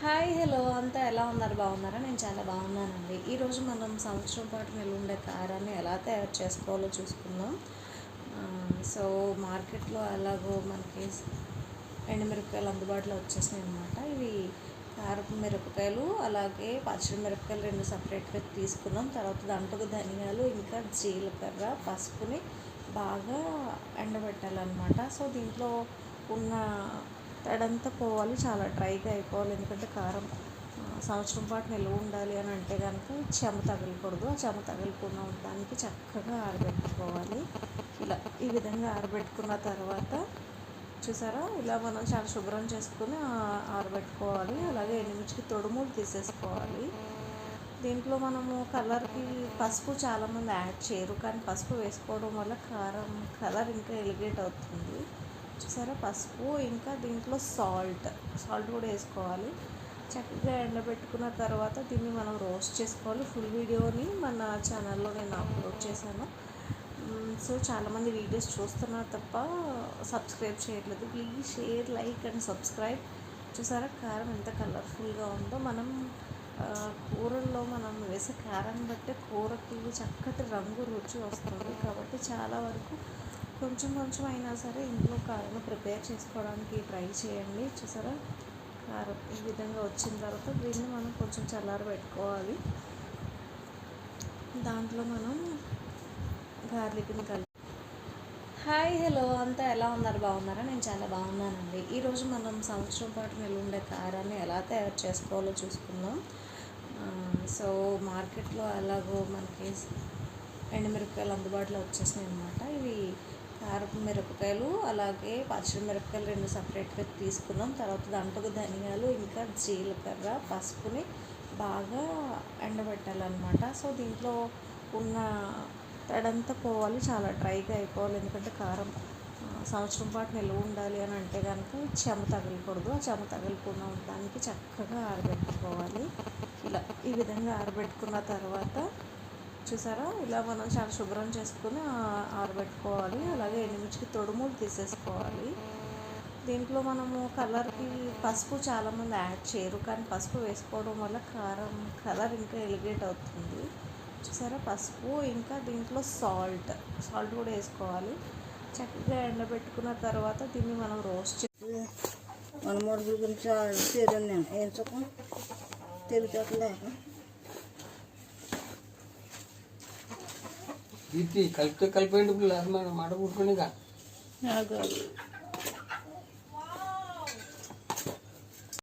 Hi hello. అంతా ఎలా ఉన్నారు? బాగున్నారా? నేను చాలా బాగున్నానండి. ఈరోజు మనం సంవత్సరం పాటు నిల్వ ఉండే కారాన్ని ఎలా తయారు చేసుకోవాలో చూసుకుందాం. సో మార్కెట్లో ఎలాగో మనకి ఎండుమిరపకాయలు అందుబాటులో వచ్చేసినాయి అనమాట ఇవి కారపు మిరపకాయలు అలాగే పచ్చడి మిరపకాయలు రెండు సపరేట్గా తీసుకున్నాం. తర్వాత దాంట్లో ధనియాలు ఇంకా జీలకర్ర పసుపుని బాగా ఎండబెట్టాలన్నమాట. సో దీంట్లో ఉన్న తడంతా పోవాలి చాలా డ్రైగా అయిపోవాలి. ఎందుకంటే కారం సంవత్సరం పాటు నిల్వ ఉండాలి అని అంటే కనుక చెమ తగలకూడదు. ఆ చెమ తగలకుండా ఉండడానికి చక్కగా ఆరబెట్టుకోవాలి. ఇలా ఈ విధంగా ఆరబెట్టుకున్న తర్వాత చూసారా? ఇలా మనం చాలా శుభ్రం చేసుకుని ఆరబెట్టుకోవాలి. అలాగే ఎండుమిర్చికి తొడుములు తీసేసుకోవాలి. దీంట్లో మనము కలర్కి పసుపు చాలామంది యాడ్ చేయరు. కానీ పసుపు వేసుకోవడం వల్ల కారం కలర్ ఇంకా ఎలిగేట్ అవుతుంది. చూసారా? పసుపు ఇంకా దీంట్లో సాల్ట్. సాల్ట్ కూడా వేసుకోవాలి. చక్కగా ఎండబెట్టుకున్న తర్వాత దీన్ని మనం రోస్ట్ చేసుకోవాలి. ఫుల్ వీడియోని మన ఛానల్లో నేను అప్లోడ్ చేశాను. సో చాలామంది వీడియోస్ చూస్తున్నారు తప్ప సబ్స్క్రైబ్ చేయట్లేదు. Please share like and subscribe. చూసారా? కారం ఎంత కలర్ఫుల్గా ఉందో. మనం కూరల్లో మనం వేసే కారాన్ని బట్టి కూరకి చక్కటి రంగు రుచి వస్తుంది. కాబట్టి చాలా వరకు కొంచెం కొంచెం అయినా సరే ఇంట్లో కారం ప్రిపేర్ చేసుకోవడానికి ట్రై చేయండి. చూసారా? కారం ఈ విధంగా వచ్చిన తర్వాత దీన్ని మనం కొంచెం చల్లార పెట్టుకోవాలి. దాంట్లో మనం గార్లిక్ని కలిపి హాయ్ హలో. అంతా ఎలా ఉన్నారు? బాగున్నారా? నేను చాలా బాగున్నానండి. ఈరోజు మనం సంవత్సరం పాటు నిల్వ ఉండే కారాన్ని ఎలా తయారు చేసుకోవాలో చూసుకుందాం. సో మార్కెట్లో ఎలాగో మనకి ఎండుమిరపకాయలు అందుబాటులో వచ్చేసినాయి అనమాట ఇవి కారపు మిరపకాయలు అలాగే పచ్చడి మిరపకాయలు రెండు సపరేట్గా తీసుకున్నాం. తర్వాత దాంట్లో ధనియాలు ఇంకా జీలకర్ర పసుపుని బాగా ఎండబెట్టాలన్నమాట. సో దీంట్లో ఉన్న తడంతా పోవాలి చాలా డ్రైగా అయిపోవాలి. ఎందుకంటే కారం సంవత్సరం పాటు నిల్వ ఉండాలి అని అంటే కనుక చెమ తగలకూడదు. ఆ చెమ తగలకుండా ఉండడానికి చక్కగా ఆరబెట్టుకోవాలి. ఇలా ఈ విధంగా ఆరబెట్టుకున్న తర్వాత చూసారా? ఇలా మనం చాలా శుభ్రం చేసుకుని ఆరబెట్టుకోవాలి. అలాగే ఎండుమిర్చికి తొడుములు తీసేసుకోవాలి. దీంట్లో మనము కలర్కి పసుపు చాలామంది యాడ్ చేయరు. కానీ పసుపు వేసుకోవడం వల్ల కారం కలర్ ఇంకా ఎలిగేట్ అవుతుంది. చూసారా? పసుపు ఇంకా దీంట్లో సాల్ట్. సాల్ట్ కూడా వేసుకోవాలి. చక్కగా ఎండబెట్టుకున్న తర్వాత దీన్ని మనం రోస్ట్ మన గురించి తెలియదు నేను ఏం సుఖం తెలియట్లేక దీప్తి కలిపితే కలిపేయండి ఇప్పుడు లేదు